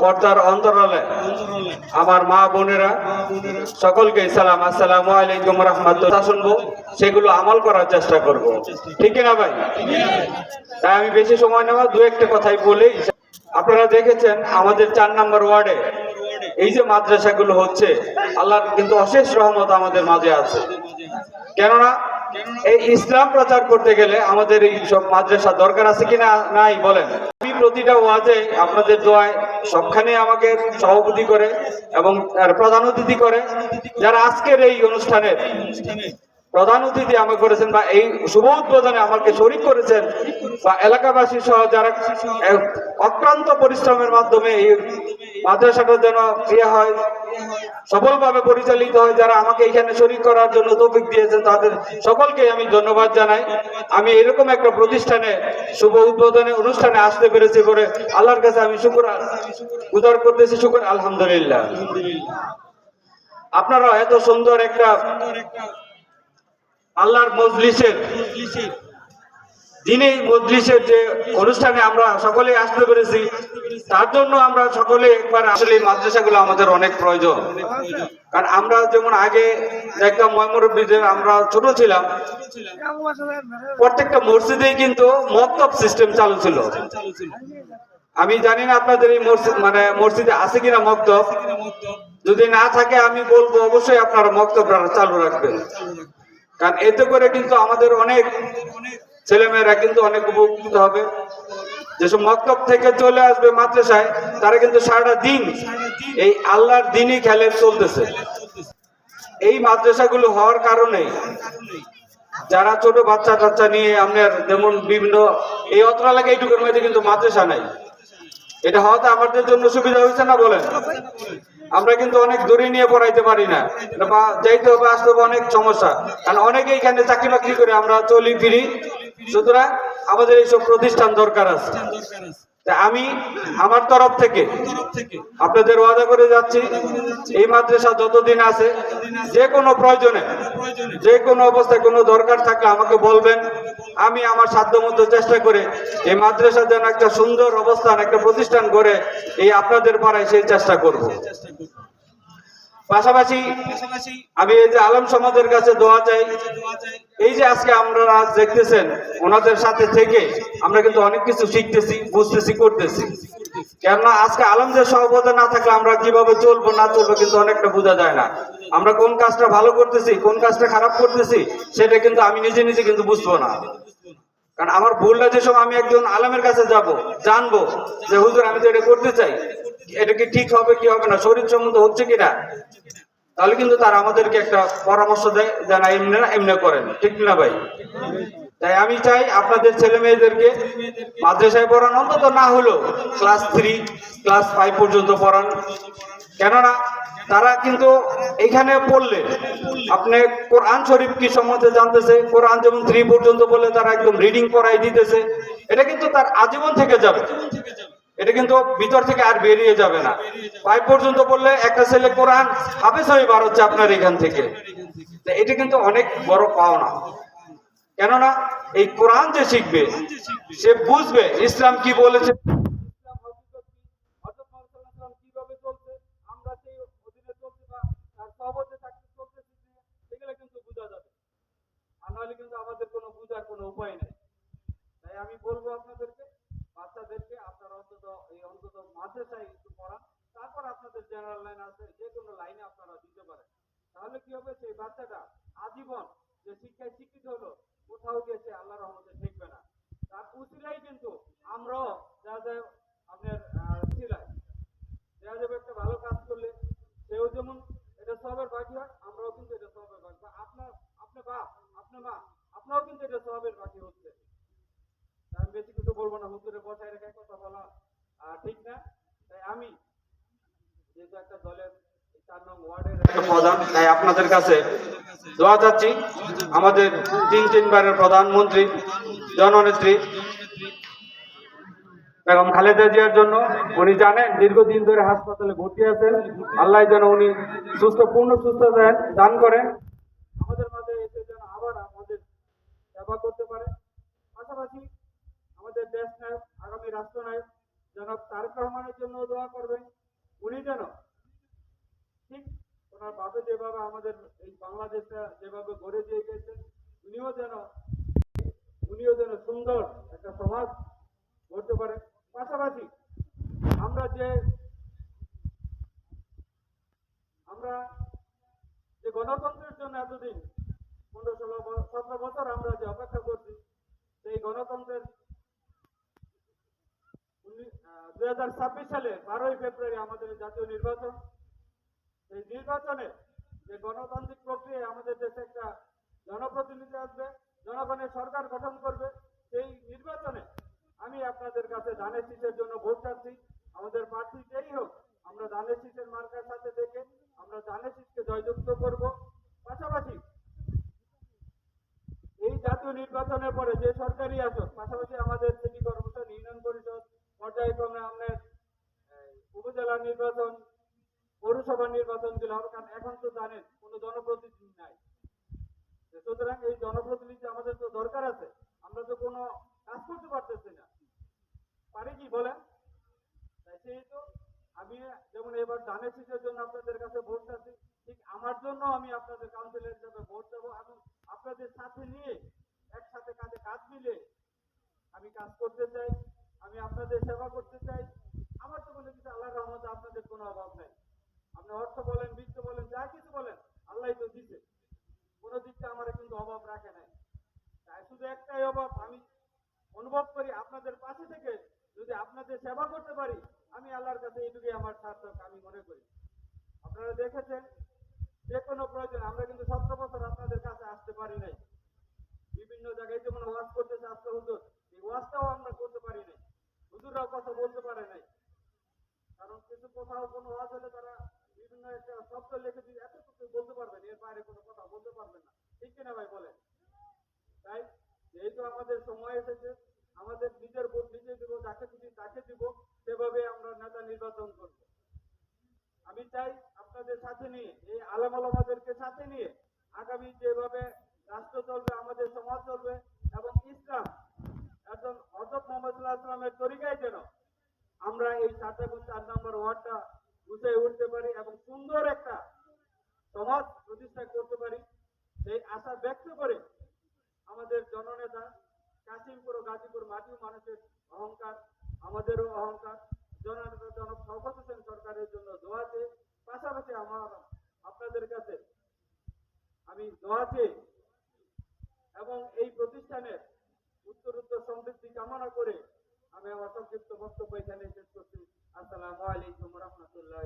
পর্দার অন্তরালে আমার মা বোনেরা সকলকে সালাম, আসসালামু আলাইকুম রহমতুল্লাহ। শুনব, সেগুলো আমল করার চেষ্টা করব। ঠিক না ভাই? তাই আমি বেশি সময় নেওয়া, দু একটা কথাই বলি। আপনারা দেখেছেন আমাদের চার নম্বর ওয়ার্ডে এই যে মাদ্রাসাগুলো হচ্ছে, আল্লাহর কিন্তু অশেষ রহমত আমাদের মাঝে আছে। কেননা, এই ইসলাম প্রচার করতে গেলে আমাদের এই সব মাদ্রাসা দরকার আছে কিনা নাই বলেন। প্রতিটা ওয়াজে আপনাদের দোয়ায় সবখানে আমাকে সভাপতি করে এবং প্রধান অতিথি করে যারা আজকের এই অনুষ্ঠানের প্রধান অতিথি আমাকে করেছেন বা এই শুভ উদ্বোধনে আমাকে শরিক করেছেন বা এলাকাবাসী সহ যারা এক অক্লান্ত পরিশ্রমের মাধ্যমে এই মাদ্রাসাটা যেন ইয়ে হয় সফলভাবে পরিচালিত হয়, যারা আমাকে এখানে শরিক করার জন্য তৌফিক দিয়েছেন তাদের সকলকে আমি ধন্যবাদ জানাই। আমি এরকম একটা প্রতিষ্ঠানে, শুভ উদ্বোধনে, অনুষ্ঠানে আসতে পেরেছি করে আল্লাহর কাছে আমি শুকুর উদার করতেছি, শুকুর আলহামদুলিল্লাহ। আপনারা এত সুন্দর একটা আল্লাহর মজলিসের দিনে মজলিসের যে অনুষ্ঠানে আমরা সকলে আসতে পেরেছি, তার জন্য আমরা সকলে একবার আসলে মাদ্রাসাগুলো আমাদের অনেক প্রয়োজন। কারণ আমরা যেমন আগে দেখতাম ময়মুরব্বীদের আমরা ছোট ছিলাম, প্রত্যেকটা মসজিদেই কিন্তু মক্তব সিস্টেম চালু ছিল। আমি জানি না আপনাদের এই মসজিদ মানে মসজিদে আছে কিনা মক্তব। যদি না থাকে, আমি বলব অবশ্যই আপনারা মক্তব চালু রাখবেন। কারণ এতে করে কিন্তু আমাদের অনেক ছেলেমেয়েরা কিন্তু অনেক উপকৃত হবে। যেসব মক্তব থেকে চলে আসবে মাদ্রাসায়, তারা কিন্তু সারাটা দিন এই আল্লাহর দিনই খেলে চলতেছে। এই মাদ্রাসাগুলো হওয়ার কারণে যারা ছোট বাচ্চা টাচ্চা নিয়ে আপনার যেমন বিভিন্ন, এই অত্র এলাকায় এইটুকুর মধ্যে কিন্তু মাদ্রাসা নাই। এটা হওয়াতে আমাদের জন্য সুবিধা হয়েছে না বলেন? আমরা কিন্তু অনেক দূরে নিয়ে পড়াইতে পারি না। যাইতে হবে, আসতে হবে, অনেক সমস্যা। কারণ অনেকে এখানে চাকরি বাকরি করে আমরা চলি, ফিরি। সুতরাং আমাদের এইসব প্রতিষ্ঠান দরকার আছে। আমি আমার তরফ থেকে আপনাদের ওয়াদা করে যাচ্ছি এই মাদ্রাসা যতদিন আছে যে কোনো প্রয়োজনে যে কোনো অবস্থায় কোনো দরকার থাকলে আমাকে বলবেন। আমি আমার সাধ্য মতো চেষ্টা করে এই মাদ্রাসা যেন একটা সুন্দর অবস্থান একটা প্রতিষ্ঠান করে এই আপনাদের পাড়ায় সেই চেষ্টা করব। পাশাপাশি আমি এই যে আলম সমাজের কাছে দোয়া চাই এই যে আজকে আমরা দেখতেছেন ওনাদের সাথে থেকে আমরা কিন্তু অনেক কিছু শিখতেছি বুঝতেছি করতেছি। কেননা আজকে আলমদের সহবতে না থাকলে আমরা কীভাবে চলবো না চলবো কিন্তু অনেকটা বোঝা যায় না। আমরা কোন কাজটা ভালো করতেছি কোন কাজটা খারাপ করতেছি সেটা কিন্তু আমি নিজে নিজে কিন্তু বুঝব না। কারণ আমার ভুলটা যে সময় আমি একজন আলমের কাছে যাব জানব যে হুজুর আমি তো এটা করতে চাই। এটা কি ঠিক হবে, কি হবে না? শরীর সম্বন্ধ হচ্ছে কিনা? তাহলে কিন্তু তারা আমাদেরকে একটা পরামর্শ দেয় যে না, এমনি না, এমনি করেন। ঠিক না ভাই? তাই আমি চাই আপনাদের ছেলে মেয়েদেরকে মাদ্রাসায় পড়ান, অন্তত না হলো ক্লাস থ্রি, ক্লাস ফাইভ পর্যন্ত পড়ান। কেননা তারা কিন্তু এখানে পড়লে আপনি কোরআন শরীফ কি সম্বন্ধে জানতেছে? কোরআন যেমন থ্রি পর্যন্ত বলে তারা একদম রিডিং পড়াই দিতেছে। এটা কিন্তু তার আজীবন থেকে যাবে। এটা কিন্তু ভিতর থেকে আর বেরিয়ে যাবে না। পাই পর্যন্ত বললে একটা ছেলে কোরআন হাফেজ হয়ে বার হচ্ছে আপনার এখান থেকে। এটা কিন্তু অনেক বড় পাওনা। কেননা এই কোরআন যে শিখবে, সে বুঝবে ইসলাম কি বলেছে ইসলাম হকিকত কি, হযরত মুহাম্মদ সাল্লাল্লাহু আলাইহি ওয়াসাল্লাম কীভাবে চলছে, আমরা সেই অধীনে চলছি বা তার সহবতে থাকতে চলতেছি কিনা, সেগুলো কিন্তু বোঝা যাবে আর নাহলে কিন্তু আমাদের কোনো বোঝার কোনো উপায় নেই তাই আমি বলব আপনাদেরকে বাচ্চাদেরকে আপনারা অন্তত এই অন্তত মাদ্রাসায় একটু পড়ান তারপর আপনাদের জেনারেল লাইন আছে, যে কোনো লাইনে আপনারা দিতে পারেন। তাহলে কি হবে? সেই বাচ্চাটা আজীবন যে শিক্ষায় শিক্ষিত হলো, কোথাও সে আল্লাহ রহমতে ঠেকবে না। তার উচিলাই কিন্তু আমরাও যা যা আপনার ছিলাই দেখা যাবে একটা ভালো কাজ করলে সেও যেমন এটা সবের বাকি হয় আমরাও কিন্তু এটা সবের বাকি বা আপনার আপনার বাপ আপনার মা আপনারাও কিন্তু এটা সবের বাকি হচ্ছে আমি বেশি কিছু বলব না হুজুরে বসায় রেখে কথা বলা আহ, ঠিক না তাই আমি যেহেতু একটা দলের এই চার নং ওয়ার্ডের একটা প্রধান, তাই আপনাদের কাছে দোয়া চাচ্ছি। আমাদের তিন তিনবারের প্রধানমন্ত্রী, জননেত্রী বেগম খালেদা জিয়ার জন্য উনি জানেন, দীর্ঘদিন ধরে হাসপাতালে ভর্তি আছেন। আল্লাহ যেন উনি সুস্থ, পূর্ণ, সুস্থ দেন করেন। আমাদের মাঝে এসে যেন আবার আমাদের সেবা করতে পারে। পাশাপাশি আমাদের দেশ নায়ক, আগামী রাষ্ট্রনায়ক জনাব তারেক রহমানের জন্য দোয়া করবেন। উনি যেন ঠিক ওনার বাবা যেভাবে আমাদের এই বাংলাদেশটা যেভাবে গড়ে দিয়ে গেছেন, উনিও যেন উনিও যেন সুন্দর একটা সমাজ গড়তে পারে পাশাপাশি আমরা যে আমরা যে গণতন্ত্রের জন্য এতদিন পনেরো, ষোলো, সতেরো বছর আমরা যে অপেক্ষা করছি, সেই গণতন্ত্রের দুই ছাব্বিশ সালে বারোই ফেব্রুয়ারি আমাদের জাতীয় নির্বাচন। সেই নির্বাচনে যে গণতান্ত্রিক প্রক্রিয়ায় আমাদের দেশে একটা জনপ্রতিনিধি আসবে, জনগণের সরকার গঠন করবে, সেই নির্বাচনে আমি আপনাদের কাছে ধানের শীষের জন্য ভোট চাচ্ছি। আমাদের প্রার্থী যেই হোক, আমরা ধানের শীষের মার্কার সাথে দেখে আমরা ধানের শীষকে জয়যুক্ত করব। পাশাপাশি এই জাতীয় নির্বাচনের পরে যে সরকারি আসন পাশাপাশি আমাদের সিটি কর্পোরেশন, ইউনিয়ন পরিষদ পর্যায়ক্রমে এই, উপজেলা নির্বাচন পৌরসভা নির্বাচনগুলো হবে কারণ এখন তো জানেন কোনো জনপ্রতিনিধি নাই। সুতরাং এই জনপ্রতিনিধি আমাদের তো দরকার আছে আমরা তো কোনো কাজ করতে পারতেছি না। পারি কি বলেন? তাই সেহেতু আমি যেমন এবার ধানের শীষের জন্য আপনাদের কাছে ভোট চাচ্ছি ঠিক আমার জন্য আমি আপনাদের কাউন্সিলর হিসেবে ভোট দেবো এবং আপনাদের সাথে নিয়ে একসাথে কাঁধে কাঁধ মিলে আমি কাজ করতে চাই। আমি আপনাদের সেবা করতে চাই। আমার তো কোনো কিছু আল্লাহর রহমতে আপনাদের কোনো অভাব নাই। আপনি অর্থ বলেন, বিত্ত বলেন, যা কিছু বলেন, আল্লাহ তো দিছে। কোনো দিকটা আমার কিন্তু অভাব রাখে নাই। তাই শুধু একটাই অভাব, আমি অনুভব করি আপনাদের পাশে থেকে যদি আপনাদের সেবা করতে পারি, আমি আল্লাহর কাছে এইটুকুই আমার সার্থক আমি মনে করি। আপনারা দেখেছেন, যে কোনো প্রয়োজন, আমরা কিন্তু সতেরো বছর আপনাদের কাছে আসতে পারি নাই। বিভিন্ন জায়গায় যেমন ওয়াজ করতেছে আসতে হুজুর, এই ওয়াজটাও আমরা করতে পারি নাই। হুজুররাও কথা বলতে পারে নাই। কারণ কিছু কোথাও কোনো ওয়াজ হলে তারা বিভিন্ন একটা শব্দ লিখে দিয়ে এতটুকু বলতে পারবেন এর বাইরে কোনো কথা বলতে পারবেন না। ঠিক কিনা ভাই বলেন? তাই যেহেতু আমাদের সময় এসেছে, আমাদের নিজের ভোট নিজে দিব, যাকে খুশি তাকে দিব, সেভাবে আমরা নেতা নির্বাচন করব। আমি চাই আপনাদের সাথে নিয়ে, এই আলাম আলামাদেরকে সাথে নিয়ে আগামী যেভাবে রাষ্ট্র চলবে, আমাদের সমাজ চলবে এবং ইসলাম একজন হজরত মোহাম্মদ সাল্লাহ তরিকায় যেন আমরা এই সাতাগুন চার নম্বর ওয়ার্ডটা গুছিয়ে উঠতে পারি এবং সুন্দর একটা সমাজ প্রতিষ্ঠা করতে পারি, সেই আশা ব্যক্ত করে আমাদের জননেতা কাশিমপুর ও গাজীপুর মাটিও মানুষের অহংকার, আমাদেরও অহংকার, জননেতা জনক শওকত হোসেন সরকারের জন্য দোয়াতে পাশাপাশি আমার আপনাদের কাছে আমি দোয়াতে এবং এই প্রতিষ্ঠানের চিত্তরুদ্ধ সমৃদ্ধি কামনা করে আমি আমার সংক্ষিপ্ত বক্তব্য এখানে শেষ করছি। আসসালামু আলাইকুম রহমতুল্লাহ